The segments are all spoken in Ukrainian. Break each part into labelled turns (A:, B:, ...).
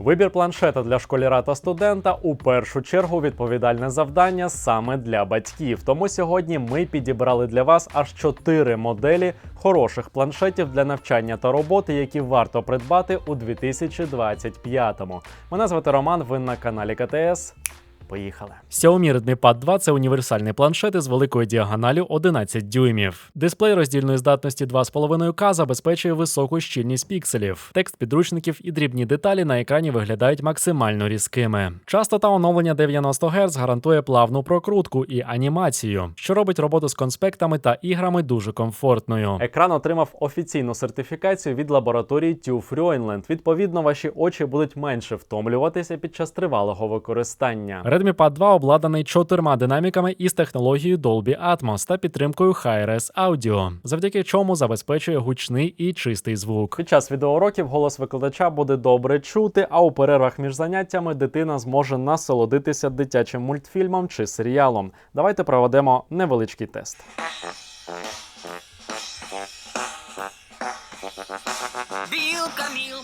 A: Вибір планшета для школяра та студента у першу чергу відповідальне завдання саме для батьків. Тому сьогодні ми підібрали для вас аж чотири моделі хороших планшетів для навчання та роботи, які варто придбати у 2025-му. Мене звати Роман. Ви на каналі КТС. Поїхали. Xiaomi Redmi Pad 2 це універсальний планшет із великою діагоналю 11 дюймів. Дисплей роздільної здатності 2,5К забезпечує високу щільність пікселів. Текст підручників і дрібні деталі на екрані виглядають максимально різкими. Частота оновлення 90 Гц гарантує плавну прокрутку і анімацію, що робить роботу з конспектами та іграми дуже комфортною. Екран отримав офіційну сертифікацію від лабораторії TÜV Rheinland. Відповідно, ваші очі будуть менше втомлюватися під час тривалого використання. Redmi Pad 2 обладнаний чотирма динаміками із технологією Dolby Atmos та підтримкою Hi-Res Audio, завдяки чому забезпечує гучний і чистий звук. Під час відеоуроків голос викладача буде добре чути, а у перервах між заняттями дитина зможе насолодитися дитячим мультфільмом чи серіалом. Давайте проведемо невеличкий тест.
B: Білка мілка.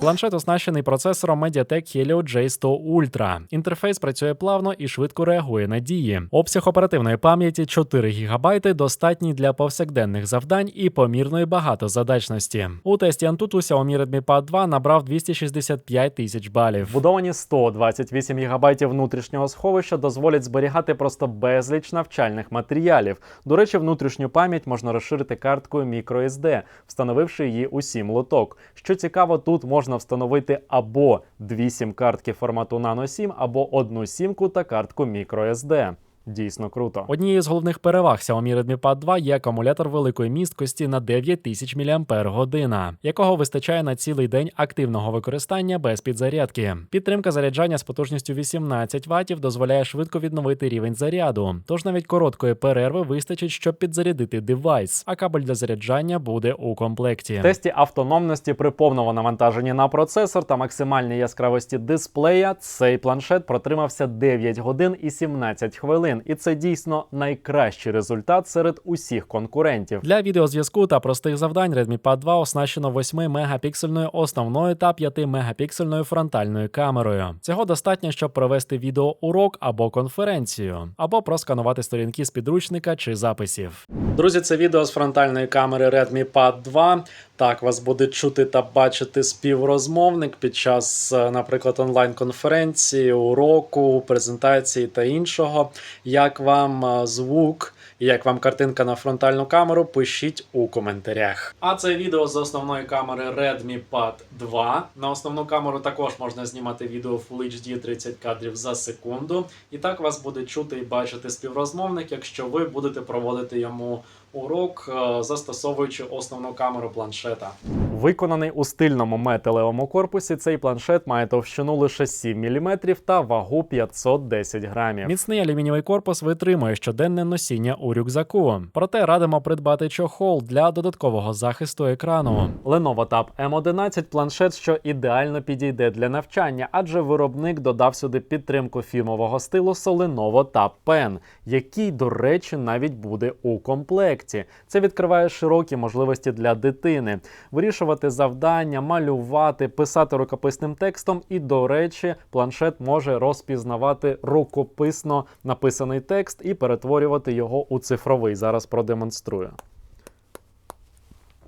A: Планшет оснащений процесором MediaTek Helio J100 Ultra. Інтерфейс працює плавно і швидко реагує на дії. Обсяг оперативної пам'яті 4 ГБ достатній для повсякденних завдань і помірної багатозадачності. У тесті Antutu Xiaomi Redmi Pad 2 набрав 265 тисяч балів. Будовані 128 ГБ внутрішнього сховища дозволять зберігати просто безліч навчальних матеріалів. До речі, внутрішню пам'ять можна розширити карткою microSD, встановивши її у 7 лоток. Що цікаво, тут можна встановити або дві сім-картки формату Nano 7, або одну сімку та картку microSD. Дійсно круто. Однією з головних переваг Xiaomi Redmi Pad 2 є акумулятор великої місткості на 9000 мАч, якого вистачає на цілий день активного використання без підзарядки. Підтримка заряджання з потужністю 18 Вт дозволяє швидко відновити рівень заряду. Тож навіть короткої перерви вистачить, щоб підзарядити девайс, а кабель для заряджання буде у комплекті. В тесті автономності при повному навантаженні на процесор та максимальній яскравості дисплея цей планшет протримався 9 годин і 17 хвилин і це дійсно найкращий результат серед усіх конкурентів. Для відеозв'язку та простих завдань Redmi Pad 2 оснащено 8-мегапіксельною основною та 5-мегапіксельною фронтальною камерою. Цього достатньо, щоб провести відеоурок або конференцію, або просканувати сторінки з підручника чи записів. Друзі, це відео з фронтальної камери Redmi Pad 2. Так, вас буде чути та бачити співрозмовник під час, е, наприклад, онлайн-конференції, уроку, презентації та іншого. Як вам е, звук як вам картинка на фронтальну камеру, пишіть у коментарях. А це відео з основної камери Redmi Pad 2. На основну камеру також можна знімати відео Full HD 30 кадрів за секунду. І так вас буде чути і бачити співрозмовник, якщо ви будете проводити йому урок, е, застосовуючи основну камеру планшета. Виконаний у стильному металевому корпусі, цей планшет має товщину лише 7 мм та вагу 510 грамів. Міцний алюмінієвий корпус витримує щоденне носіння у рюкзаку. Проте радимо придбати чохол для додаткового захисту екрану. Lenovo Tab M11 планшет, що ідеально підійде для навчання, адже виробник додав сюди підтримку фірмового стилусу Lenovo Tab Pen, який, до речі, навіть буде у комплекті. Це відкриває широкі можливості для дитини, вирішувати завдання, малювати, писати рукописним текстом. І, до речі, планшет може розпізнавати рукописно написаний текст і перетворювати його у цифровий. Зараз продемонструю.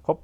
A: Хоп.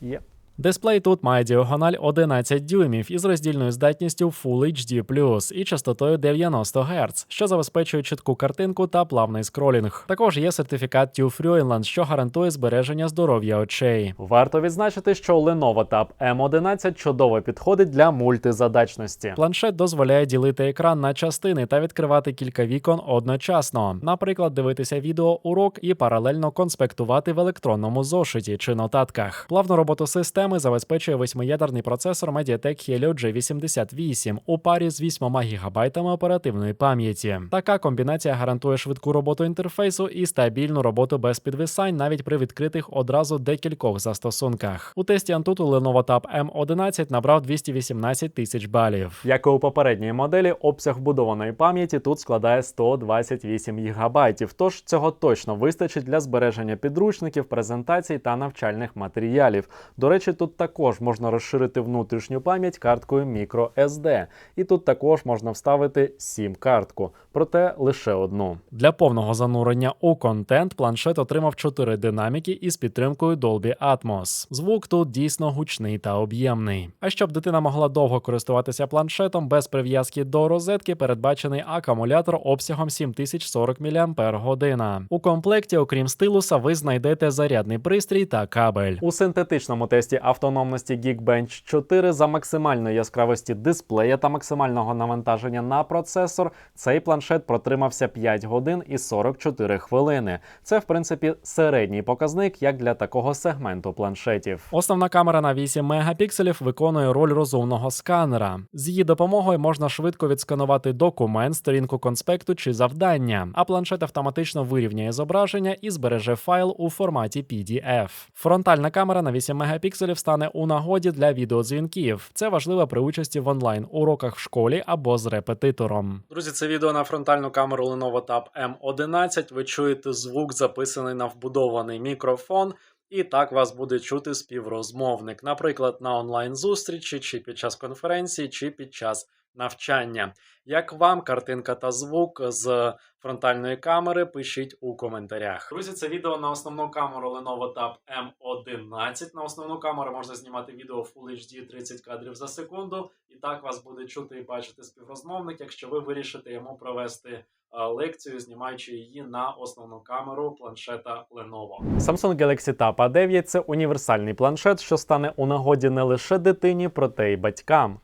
A: Є. Дисплей тут має діагональ 11 дюймів із роздільною здатністю Full HD+, і частотою 90 Гц, що забезпечує чітку картинку та плавний скролінг. Також є сертифікат TÜV Rheinland, що гарантує збереження здоров'я очей. Варто відзначити, що Lenovo Tab M11 чудово підходить для мультизадачності. Планшет дозволяє ділити екран на частини та відкривати кілька вікон одночасно. Наприклад, дивитися відео урок і паралельно конспектувати в електронному зошиті чи нотатках. Плавну роботу системи забезпечує восьмиядерний процесор MediaTek Helio G88 у парі з 8 ГБ оперативної пам'яті. Така комбінація гарантує швидку роботу інтерфейсу і стабільну роботу без підвисань навіть при відкритих одразу декількох застосунках. У тесті Antutu Lenovo Tab M11 набрав 218 тисяч балів. Як і у попередньої моделі, обсяг вбудованої пам'яті тут складає 128 ГБ, тож цього точно вистачить для збереження підручників, презентацій та навчальних матеріалів. До речі, тут також можна розширити внутрішню пам'ять карткою microSD. І тут також можна вставити сім-картку, проте лише одну. Для повного занурення у контент планшет отримав 4 динаміки із підтримкою Dolby Atmos. Звук тут дійсно гучний та об'ємний. А щоб дитина могла довго користуватися планшетом без прив'язки до розетки, передбачений акумулятор обсягом 7040 мАч. У комплекті, окрім стилуса, ви знайдете зарядний пристрій та кабель. У синтетичному тесті автономності Geekbench 4 за максимальної яскравості дисплея та максимального навантаження на процесор цей планшет протримався 5 годин і 44 хвилини. Це, в принципі, середній показник як для такого сегменту планшетів. Основна камера на 8 мегапікселів виконує роль розумного сканера. З її допомогою можна швидко відсканувати документ, сторінку конспекту чи завдання, а планшет автоматично вирівняє зображення і збереже файл у форматі PDF. Фронтальна камера на 8 мегапікселів стане у нагоді для відеодзвінків. Це важливо при участі в онлайн уроках в школі або з репетитором. Друзі, це відео на фронтальну камеру Lenovo Tab M11. Ви чуєте звук, записаний на вбудований мікрофон. І так вас буде чути співрозмовник, наприклад, на онлайн зустрічі, чи під час конференції, чи під час навчання. Як вам картинка та звук з фронтальної камери? Пишіть у коментарях. Друзі, це відео на основну камеру Lenovo Tab M11. На основну камеру можна знімати відео Full HD 30 кадрів за секунду. І так вас буде чути і бачити співрозмовник, якщо ви вирішите йому провести е, лекцію, знімаючи її на основну камеру планшета Lenovo. Samsung Galaxy Tab A9 – це універсальний планшет, що стане у нагоді не лише дитині, проте й батькам.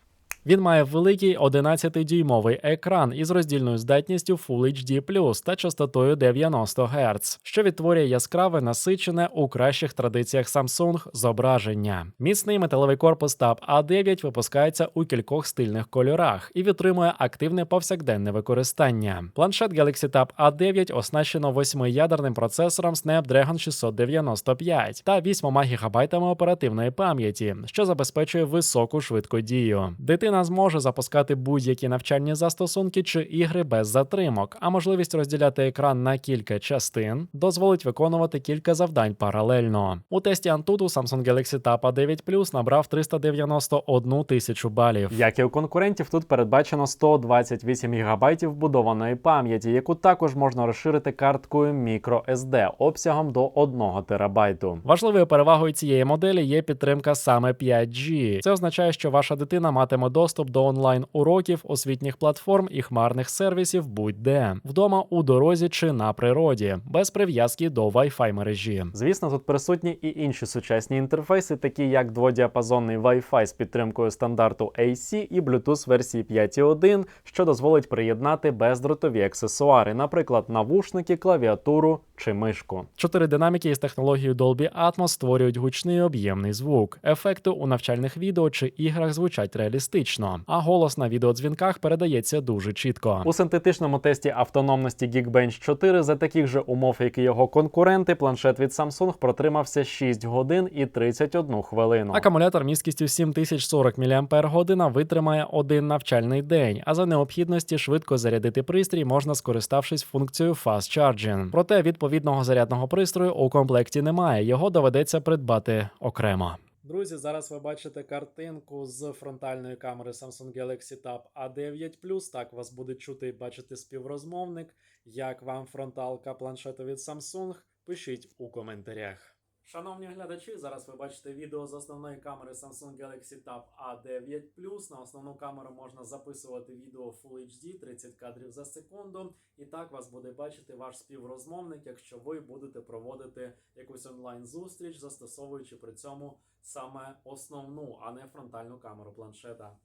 A: Він має великий 11-дюймовий екран із роздільною здатністю Full HD+, та частотою 90 Гц, що відтворює яскраве насичене у кращих традиціях Samsung зображення. Міцний металевий корпус Tab A9 випускається у кількох стильних кольорах і відтримує активне повсякденне використання. Планшет Galaxy Tab A9 оснащено 8-ядерним процесором Snapdragon 695 та 8 ГБ оперативної пам'яті, що забезпечує високу швидкодію. Дитина зможе запускати будь-які навчальні застосунки чи ігри без затримок, а можливість розділяти екран на кілька частин дозволить виконувати кілька завдань паралельно. У тесті Antutu Samsung Galaxy Tab A9 Plus набрав 391 тисячу балів. Як і у конкурентів, тут передбачено 128 ГБ вбудованої пам'яті, яку також можна розширити карткою microSD обсягом до 1 терабайту. Важливою перевагою цієї моделі є підтримка саме 5G. Це означає, що ваша дитина матиме доступ до онлайн уроків, освітніх платформ і хмарних сервісів будь-де вдома, у дорозі чи на природі, без прив'язки до Wi-Fi мережі. Звісно, тут присутні і інші сучасні інтерфейси, такі як дводіапазонний Wi-Fi з підтримкою стандарту AC і Bluetooth версії 5.1, що дозволить приєднати бездротові аксесуари, наприклад, навушники, клавіатуру чи мишку. Чотири динаміки із технологією Dolby Atmos створюють гучний об'ємний звук. Ефекти у навчальних відео чи іграх звучать реалістично, а голос на відеодзвінках передається дуже чітко. У синтетичному тесті автономності Geekbench 4 за таких же умов, як і його конкуренти, планшет від Samsung протримався 6 годин і 31 хвилину. Акумулятор міськістю 7040 мАч витримає один навчальний день, а за необхідності швидко зарядити пристрій можна скориставшись функцією Fast Charging. Проте відповідного зарядного пристрою у комплекті немає, його доведеться придбати окремо. Друзі, зараз ви бачите картинку з фронтальної камери Samsung Galaxy Tab A9 Так вас буде чути і бачити співрозмовник. Як вам фронталка планшету від Samsung? Пишіть у коментарях. Шановні глядачі, зараз ви бачите відео з основної камери Samsung Galaxy Tab A9 На основну камеру можна записувати відео Full HD 30 кадрів за секунду. І так вас буде бачити ваш співрозмовник, якщо ви будете проводити якусь онлайн-зустріч, застосовуючи при цьому саме основну, а не фронтальну камеру планшета.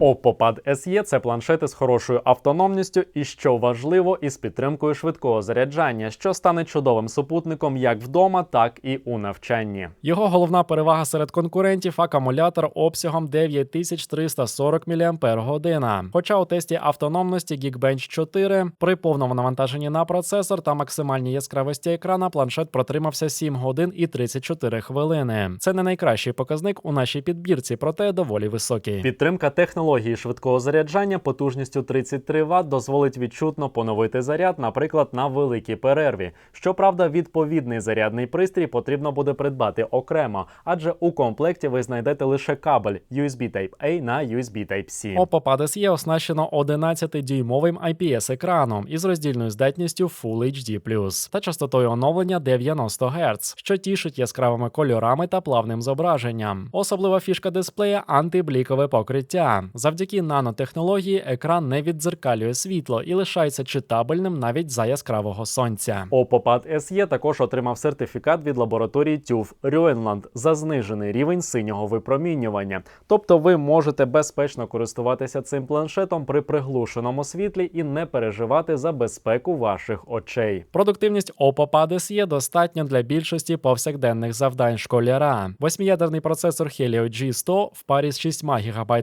A: Oppo Pad SE – це планшети з хорошою автономністю і, що важливо, із підтримкою швидкого заряджання, що стане чудовим супутником як вдома, так і у навчанні. Його головна перевага серед конкурентів акумулятор обсягом 9340 мАч. Хоча у тесті автономності Geekbench 4 при повному навантаженні на процесор та максимальній яскравості екрана планшет протримався 7 годин і 34 хвилини. Це не найкращий показник у нашій підбірці, проте доволі високий. Підтримка технології технології швидкого заряджання потужністю 33 Вт дозволить відчутно поновити заряд, наприклад, на великій перерві. Щоправда, відповідний зарядний пристрій потрібно буде придбати окремо, адже у комплекті ви знайдете лише кабель USB Type-A на USB Type-C. Oppo Pad SE оснащено 11-дюймовим IPS-екраном із роздільною здатністю Full HD+, та частотою оновлення 90 Гц, що тішить яскравими кольорами та плавним зображенням. Особлива фішка дисплея антиблікове покриття. Завдяки нанотехнології екран не віддзеркалює світло і лишається читабельним навіть за яскравого сонця. Oppo Pad SE також отримав сертифікат від лабораторії TÜV Rheinland за знижений рівень синього випромінювання. Тобто ви можете безпечно користуватися цим планшетом при приглушеному світлі і не переживати за безпеку ваших очей. Продуктивність Oppo Pad SE достатньо для більшості повсякденних завдань школяра. Восьмиядерний процесор Helio G100 в парі з 6 ГБ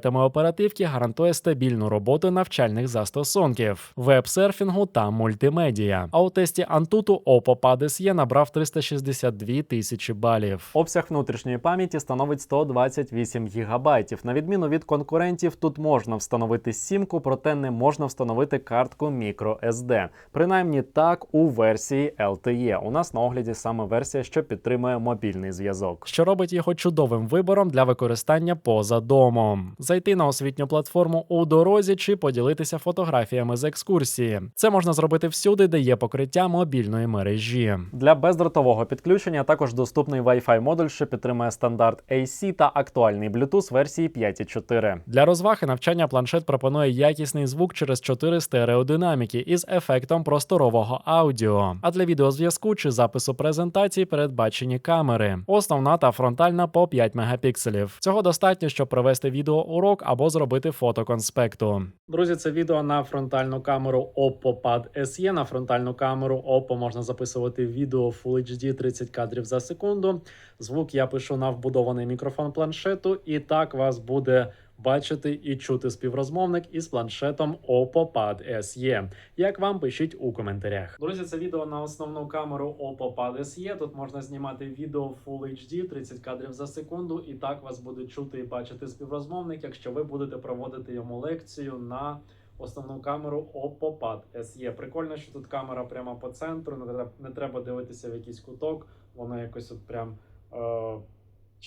A: оперативки гарантує стабільну роботу навчальних застосунків, веб-серфінгу та мультимедіа. А у тесті Antutu Oppo Pad SE набрав 362 тисячі балів. Обсяг внутрішньої пам'яті становить 128 ГБ. На відміну від конкурентів, тут можна встановити сімку, проте не можна встановити картку microSD. Принаймні так у версії LTE. У нас на огляді саме версія, що підтримує мобільний зв'язок, що робить його чудовим вибором для використання поза домом. Зайти на освітню платформу у дорозі чи поділитися фотографіями з екскурсії. Це можна зробити всюди, де є покриття мобільної мережі. Для бездротового підключення також доступний Wi-Fi модуль, що підтримує стандарт AC та актуальний Bluetooth версії 5.4. Для розваг і навчання планшет пропонує якісний звук через 4 стереодинаміки із ефектом просторового аудіо. А для відеозв'язку чи запису презентації передбачені камери. Основна та фронтальна по 5 мегапікселів. Цього достатньо, щоб провести відеоурок або зробити фото конспекту. Друзі, це відео на фронтальну камеру Oppo Pad SE. На фронтальну камеру Oppo можна записувати відео Full HD 30 кадрів за секунду. Звук я пишу на вбудований мікрофон планшету, і так вас буде. Бачити і чути співрозмовник із планшетом Oppo Pad SE. Як вам пишіть у коментарях. Друзі, це відео на основну камеру Oppo Pad SE. Тут можна знімати відео Full HD 30 кадрів за секунду, і так вас буде чути і бачити співрозмовник, якщо ви будете проводити йому лекцію на основну камеру Oppo Pad SE. Прикольно, що тут камера прямо по центру, не треба, дивитися в якийсь куток, воно якось от прям. Е-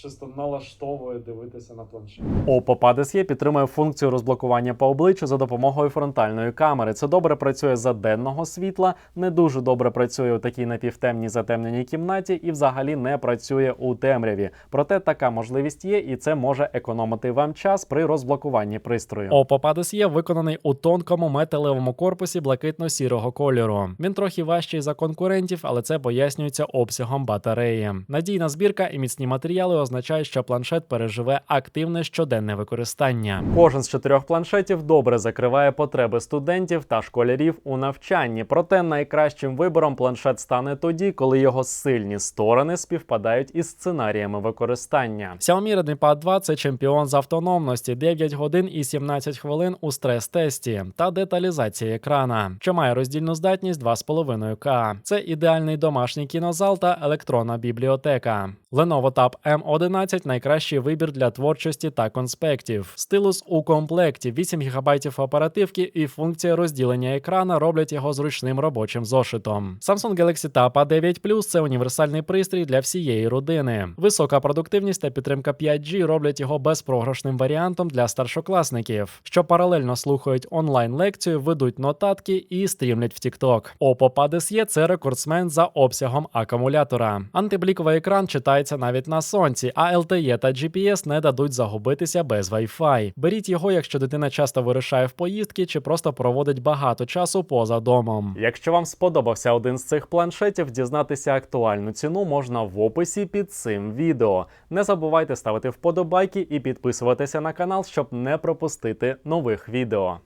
A: Чисто налаштовує дивитися на планшет. Oppo Pad SE підтримує функцію розблокування по обличчю за допомогою фронтальної камери. Це добре працює за денного світла, не дуже добре працює у такій напівтемній затемненій кімнаті і взагалі не працює у темряві. Проте така можливість є, і це може економити вам час при розблокуванні пристрою. Oppo Pad SE виконаний у тонкому металевому корпусі блакитно-сірого кольору. Він трохи важчий за конкурентів, але це пояснюється обсягом батареї. Надійна збірка і міцні матеріали означає, що планшет переживе активне щоденне використання. Кожен з чотирьох планшетів добре закриває потреби студентів та школярів у навчанні. Проте найкращим вибором планшет стане тоді, коли його сильні сторони співпадають із сценаріями використання. Xiaomi Redmi Pad 2 – це чемпіон з автономності 9 годин і 17 хвилин у стрес-тесті та деталізації екрана, що має роздільну здатність 2,5К. Це ідеальний домашній кінозал та електронна бібліотека. Lenovo Tab M11 найкращий вибір для творчості та конспектів. Стилус у комплекті 8 ГБ оперативки і функція розділення екрана роблять його зручним робочим зошитом. Samsung Galaxy Tab A9 Plus – це універсальний пристрій для всієї родини. Висока продуктивність та підтримка 5G роблять його безпрограшним варіантом для старшокласників, що паралельно слухають онлайн-лекцію, ведуть нотатки і стрімлять в TikTok. Oppo Pad SE – це рекордсмен за обсягом акумулятора. Антибліковий екран читається навіть на сонці, а LTE та GPS не дадуть загубитися без Wi-Fi. Беріть його, якщо дитина часто вирушає в поїздки чи просто проводить багато часу поза домом. Якщо вам сподобався один з цих планшетів, дізнатися актуальну ціну можна в описі під цим відео. Не забувайте ставити вподобайки і підписуватися на канал, щоб не пропустити нових відео.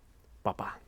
A: Па-па!